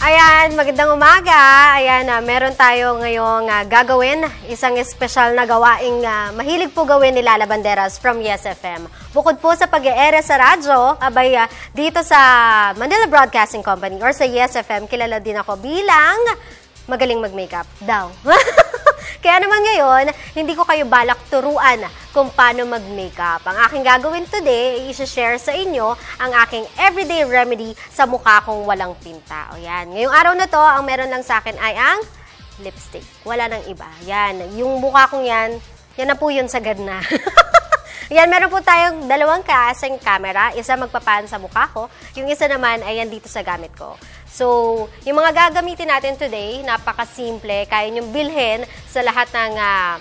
Ayan, magandang umaga. Ayan, uh, meron tayo ngayong uh, gagawin, isang espesyal na gawaing uh, mahilig po gawin ni Lala Banderas from Yes FM. Bukod po sa pag ere sa radyo, abay uh, dito sa Manila Broadcasting Company or sa Yes FM, kilala din ako bilang magaling mag-makeup daw. Kaya naman ngayon, hindi ko kayo balak turuan kung paano mag-makeup. Ang aking gagawin today, i-share sa inyo ang aking everyday remedy sa mukha kong walang pinta. O yan. Ngayong araw na to, ang meron lang sa akin ay ang lipstick. Wala nang iba. Yan. Yung mukha kong yan, yan na po yun sagad na. Yan, meron po tayong dalawang kasing camera. Isa magpapan sa mukha ko. Yung isa naman ay yan dito sa gamit ko. So, yung mga gagamitin natin today, napaka-simple. Kaya nyo bilhin sa lahat ng uh,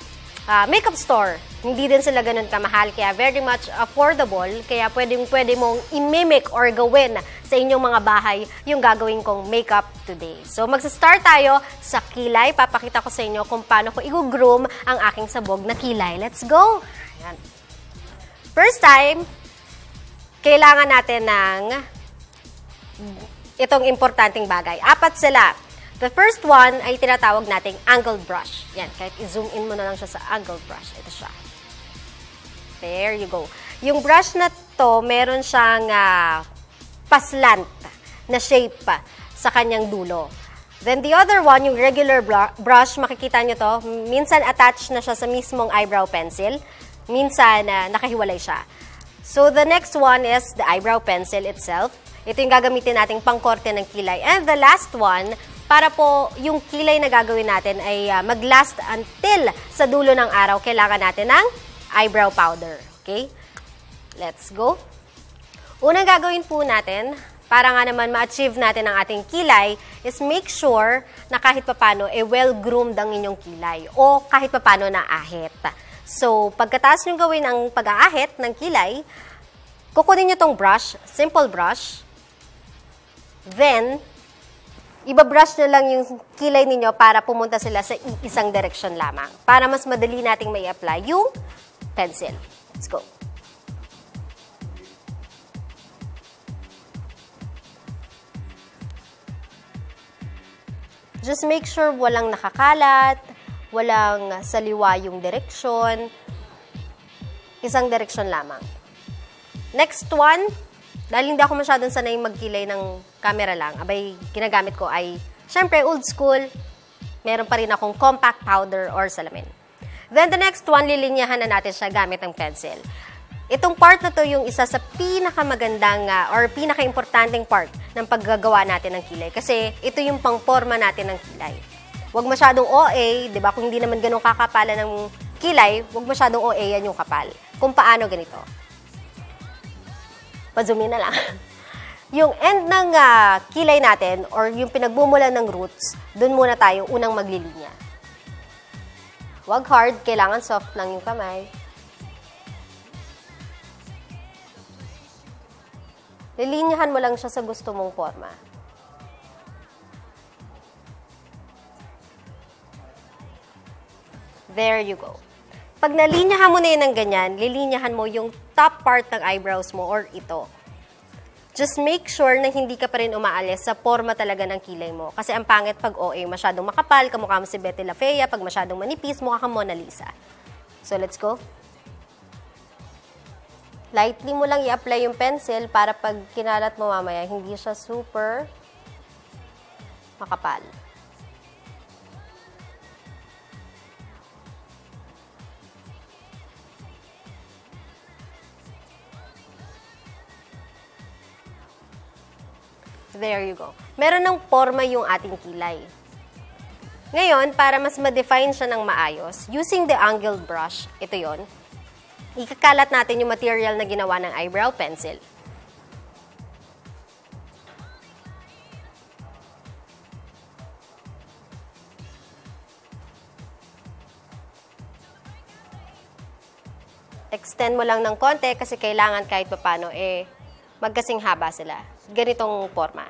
uh, makeup store. Hindi din sila ganun kamahal, kaya very much affordable. Kaya pwedeng pwede mong imimic or gawin sa inyong mga bahay yung gagawin kong makeup today. So, magsa-start tayo sa kilay. Papakita ko sa inyo kung paano ko i-groom ang aking sabog na kilay. Let's go! Ayan. First time, kailangan natin ng itong importanteng bagay. Apat sila. The first one ay tinatawag nating angled brush. Yan, kahit i-zoom in mo na lang siya sa angled brush. Ito siya. There you go. Yung brush na to, meron siyang uh, paslant na shape pa sa kanyang dulo. Then the other one, yung regular brush, makikita nyo to, minsan attached na siya sa mismong eyebrow pencil. Minsan uh, nakahiwalay siya. So the next one is the eyebrow pencil itself. Ito yung gagamitin nating pangkorte ng kilay. And the last one, para po yung kilay na gagawin natin ay uh, mag-last until sa dulo ng araw, kailangan natin ng eyebrow powder. Okay? Let's go. Unang gagawin po natin, para nga naman ma-achieve natin ang ating kilay, is make sure na kahit papano, eh, well-groomed ang inyong kilay o kahit papano na ahit. So, pagkataas nyo gawin ang pag-aahit ng kilay, kukunin nyo tong brush, simple brush, Then, ibabrush na lang yung kilay ninyo para pumunta sila sa isang direction lamang. Para mas madali nating may apply yung pencil. Let's go. Just make sure walang nakakalat, walang saliwa yung direction. Isang direction lamang. Next one, dahil hindi ako masyadong sanay magkilay ng camera lang, abay, ginagamit ko ay, syempre, old school, meron pa rin akong compact powder or salamin. Then, the next one, lilinyahan na natin siya gamit ng pencil. Itong part na to yung isa sa pinakamagandang uh, or pinaka-importanting part ng paggagawa natin ng kilay. Kasi ito yung pangporma natin ng kilay. Huwag masyadong OA, di ba? Kung hindi naman ganun kakapala ng kilay, huwag masyadong OA yan yung kapal. Kung paano ganito pa-zoom na lang. yung end ng uh, kilay natin or yung pinagmumulan ng roots, dun muna tayo unang maglilinya. Huwag hard, kailangan soft lang yung kamay. Lilinyahan mo lang siya sa gusto mong forma. There you go. Pag nalinyahan mo na yun ng ganyan, lilinyahan mo yung top part ng eyebrows mo or ito. Just make sure na hindi ka pa rin umaalis sa forma talaga ng kilay mo. Kasi ang pangit pag OA, masyadong makapal, kamukha mo si Betty La Fea, pag masyadong manipis, mukha kang Mona Lisa. So, let's go. Lightly mo lang i-apply yung pencil para pag kinalat mo mamaya, hindi siya super makapal. There you go. Meron ng forma yung ating kilay. Ngayon, para mas ma-define siya ng maayos, using the angled brush, ito yon, ikakalat natin yung material na ginawa ng eyebrow pencil. Extend mo lang ng konti kasi kailangan kahit papano eh magkasing haba sila. Ganitong forma.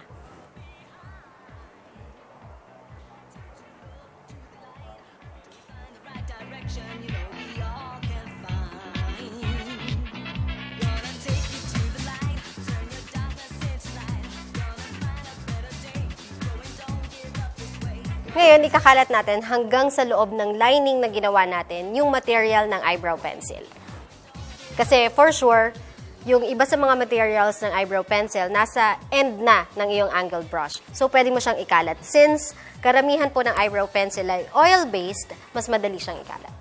Ngayon, ikakalat natin hanggang sa loob ng lining na ginawa natin yung material ng eyebrow pencil. Kasi for sure, yung iba sa mga materials ng eyebrow pencil, nasa end na ng iyong angled brush. So, pwede mo siyang ikalat. Since karamihan po ng eyebrow pencil ay oil-based, mas madali siyang ikalat.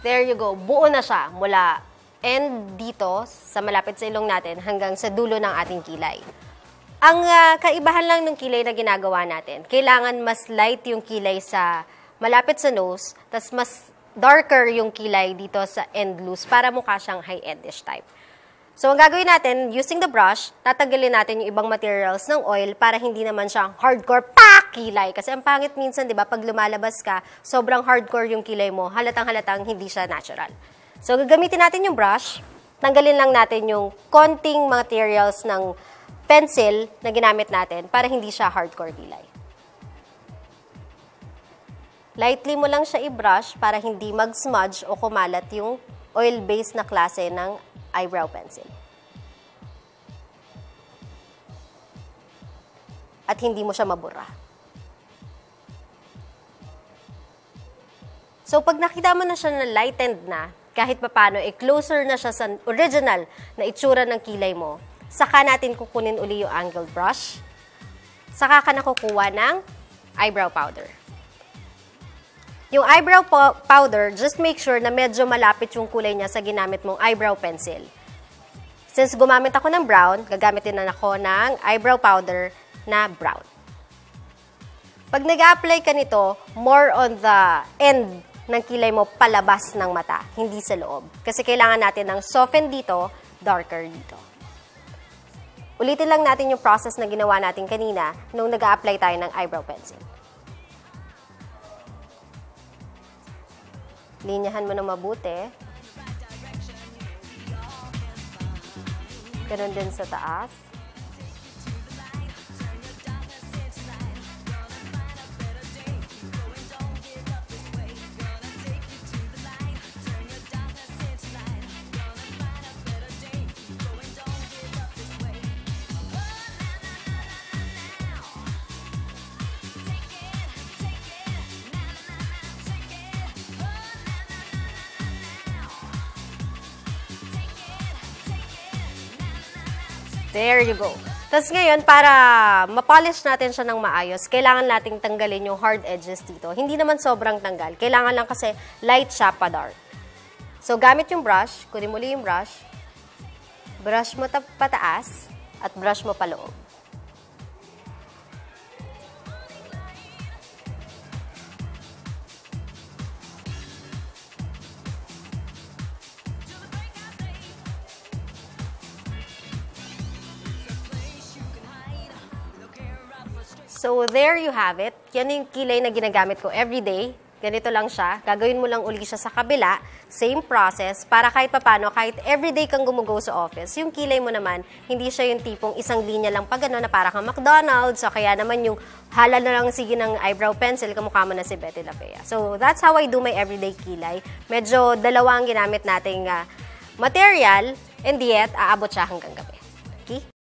There you go. Buo na siya mula end dito sa malapit sa ilong natin hanggang sa dulo ng ating kilay. Ang uh, kaibahan lang ng kilay na ginagawa natin, kailangan mas light yung kilay sa malapit sa nose, tas mas darker yung kilay dito sa end loose para mukha siyang high-endish type. So, ang gagawin natin, using the brush, tatanggalin natin yung ibang materials ng oil para hindi naman siya hardcore pak kilay. Kasi ang pangit minsan, di ba, pag lumalabas ka, sobrang hardcore yung kilay mo, halatang halatang hindi siya natural. So, gagamitin natin yung brush, tanggalin lang natin yung konting materials ng pencil na ginamit natin para hindi siya hardcore kilay. Lightly mo lang siya i-brush para hindi mag-smudge o kumalat yung oil-based na klase ng eyebrow pencil. At hindi mo siya mabura. So, pag nakita mo na siya na lightened na, kahit papano, eh, closer na siya sa original na itsura ng kilay mo, saka natin kukunin uli yung angled brush, saka ka na kukuha ng eyebrow powder. Yung eyebrow powder, just make sure na medyo malapit yung kulay niya sa ginamit mong eyebrow pencil. Since gumamit ako ng brown, gagamit din na ako ng eyebrow powder na brown. Pag nag-apply ka nito, more on the end ng kilay mo palabas ng mata, hindi sa loob. Kasi kailangan natin ng soften dito, darker dito. Ulitin lang natin yung process na ginawa natin kanina nung nag-apply tayo ng eyebrow pencil. Linyahan mo na mabuti. Ganun din sa taas. There you go. Tapos ngayon, para mapolish natin siya ng maayos, kailangan nating tanggalin yung hard edges dito. Hindi naman sobrang tanggal. Kailangan lang kasi light siya pa dark. So, gamit yung brush, kunin muli yung brush, brush mo pataas, at brush mo paloob. So, there you have it. Yan yung kilay na ginagamit ko everyday. Ganito lang siya. Gagawin mo lang uli siya sa kabila. Same process. Para kahit papano, kahit everyday kang gumugo sa office, yung kilay mo naman, hindi siya yung tipong isang linya lang pag ano, na para kang McDonald's. So, kaya naman yung hala na lang sige ng eyebrow pencil, kamukha mo na si Betty Lapea. So, that's how I do my everyday kilay. Medyo dalawa ang ginamit nating uh, material, and yet, aabot siya hanggang gabi. Okay?